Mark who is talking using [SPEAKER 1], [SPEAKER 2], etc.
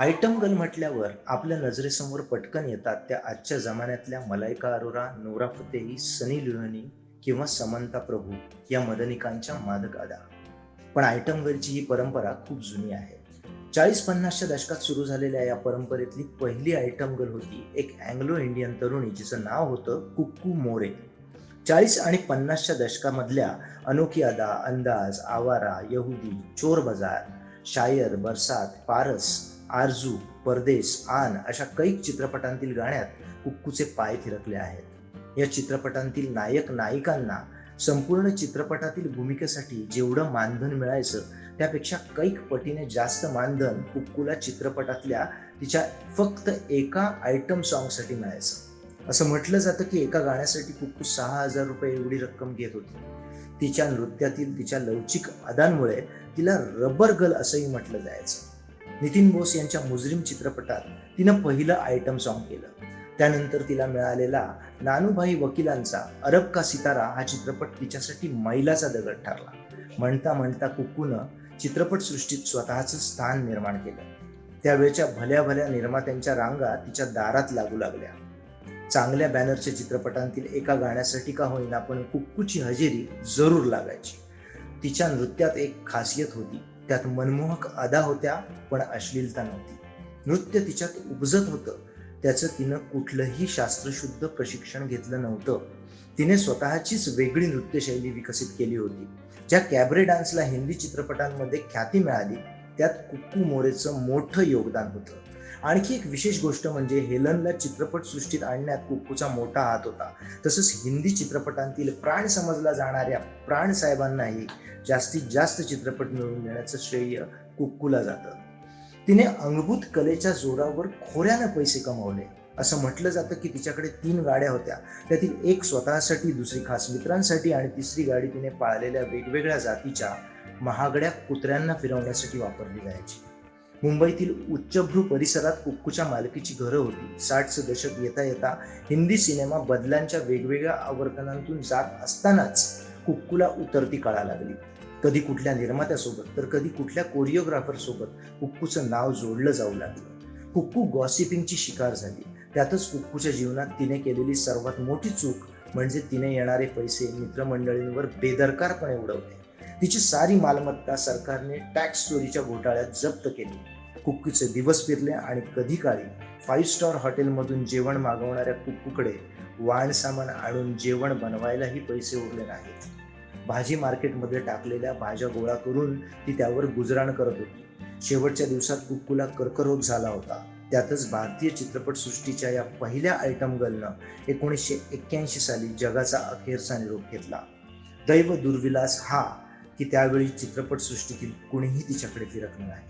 [SPEAKER 1] Item girl म्हटल्यावर आपल्या नजरेसमोर पटकन येतात त्या आजच्या जमान्यातल्या मलायका अरोरा नोरा फतेही सनी लिओनी किंवा समंता प्रभू या मदनिकांच्या मादक अदा पण आयटम गर्लची ही परंपरा खूप जुनी आहे. चाळीस पन्नासच्या दशकात सुरू झालेल्या या परंपरेतली पहिली आयटम गर्ल होती एक अँग्लो इंडियन तरुणी जिचं नाव होतं कुक्कू मोरे. चाळीस आणि पन्नासच्या दशकामधल्या अनोखी अदा अंदाज आवारा यहुदी चोर बाजार शायर बरसात पारस आरजू परदेस आन अशा कैक चित्रपटांतील गाण्यात कुक्कूचे पाय थिरकले आहेत. या चित्रपटांतील नायक नायिकांना संपूर्ण चित्रपटातील भूमिकेसाठी जेवढं मानधन मिळायचं त्यापेक्षा कैक पटीने जास्त मानधन कुक्कूला चित्रपटातल्या तिच्या फक्त एका आयटम सॉन्गसाठी मिळायचं. असं म्हटलं जातं की एका गाण्यासाठी कुक्कू सहा हजार रुपये एवढी रक्कम घेत होती. तिच्या नृत्यातील तिच्या लवचिक अदांमुळे तिला रबर गर्ल असंही म्हटलं जायचं. नितीन बोस यांच्या मुजरीम चित्रपटात तिनं पहिलं आयटम सॉन्ग केलं. त्यानंतर तिला मिळालेला नानूभाई वकिलांचा अरब का सितारा हा चित्रपट तिच्यासाठी मैलाचा दगड ठरला. म्हणता म्हणता कुक्कूनं चित्रपटसृष्टीत स्वतःचं स्थान निर्माण केलं. त्यावेळच्या भल्या भल्या निर्मात्यांच्या रांगा तिच्या दारात लागू लागल्या. चांगल्या बॅनरच्या चित्रपटांतील एका गाण्यासाठी का होईना पण कुक्कूची हजेरी जरूर लागायची. तिच्या नृत्यात एक खासियत होती. त्यात मनमोहक अदा होत्या पण अश्लीलता नव्हती. नृत्य तिच्यात उपजत होतं. त्याचं तिनं कुठलंही शास्त्रशुद्ध प्रशिक्षण घेतलं नव्हतं. तिने स्वतःचीच वेगळी नृत्यशैली विकसित केली होती. ज्या कॅबरे डान्सला हिंदी चित्रपटांमध्ये ख्याती मिळाली त्यात कुक्कू मोरेचं मोठं योगदान होतं. आणखी एक विशेष गोष्ट म्हणजे हेलनला चित्रपटसृष्टीत आणण्यात कुक्कूचा मोठा हात होता. तसंच हिंदी चित्रपटांतील प्राण समजला जाणाऱ्या प्राण साहेबांनाही जास्तीत जास्त चित्रपट मिळवून देण्याचं श्रेय कुक्कूला जातं. तिने अंगभूत कलेच्या जोरावर खोऱ्यानं पैसे कमवले. असं म्हटलं जातं की तिच्याकडे तीन गाड्या होत्या. त्यातील एक स्वतःसाठी दुसरी खास मित्रांसाठी आणि तिसरी गाडी तिने पाळलेल्या वेगवेगळ्या जातीच्या महागड्या कुत्र्यांना फिरवण्यासाठी वापरली जायची. मुंबईतील उच्चभ्रू परिसरात कुक्कूच्या मालकीची घरं होती. साठचं दशक येता येता हिंदी सिनेमा बदलांच्या वेगवेगळ्या आवर्तनांतून जात असतानाच कुक्कूला उतरती कळा लागली. कधी कुठल्या निर्मात्यासोबत तर कधी कुठल्या कोरिओग्राफरसोबत कुक्कूचं नाव जोडलं जाऊ लागलं. कुक्कू गॉसिपिंगची शिकार झाली. त्यातच कुक्कूच्या जीवनात तिने केलेली सर्वात मोठी चूक म्हणजे तिने येणारे पैसे मित्रमंडळींवर बेदरकारपणे उडवले. तिची सारी मालमत्ता सरकारने टॅक्स चोरीच्या घोटाळ्यात जप्त केली. कुक्कूचे दिवस फिरले आणि कधी काळी फाईव्ह स्टार हॉटेलमधून जेवण मागवणाऱ्या कुक्कूकडे वाण सामान आणून जेवण बनवायलाही पैसे उरले नाहीत. भाजी मार्केटमध्ये टाकलेल्या भाज्या गोळा करून ती त्यावर गुजराण करत होती. शेवटच्या दिवसात कुक्कूला कर्करोग झाला होता. त्यातच भारतीय चित्रपटसृष्टीच्या या पहिल्या आयटम गर्लनं एकोणीसशे एक्क्याऐंशी साली जगाचा अखेरचा निरोप घेतला. दैव दुर्विलास हा की त्यावेळी चित्रपटसृष्टीतील कुणीही तिच्याकडे फिरकणार नाही.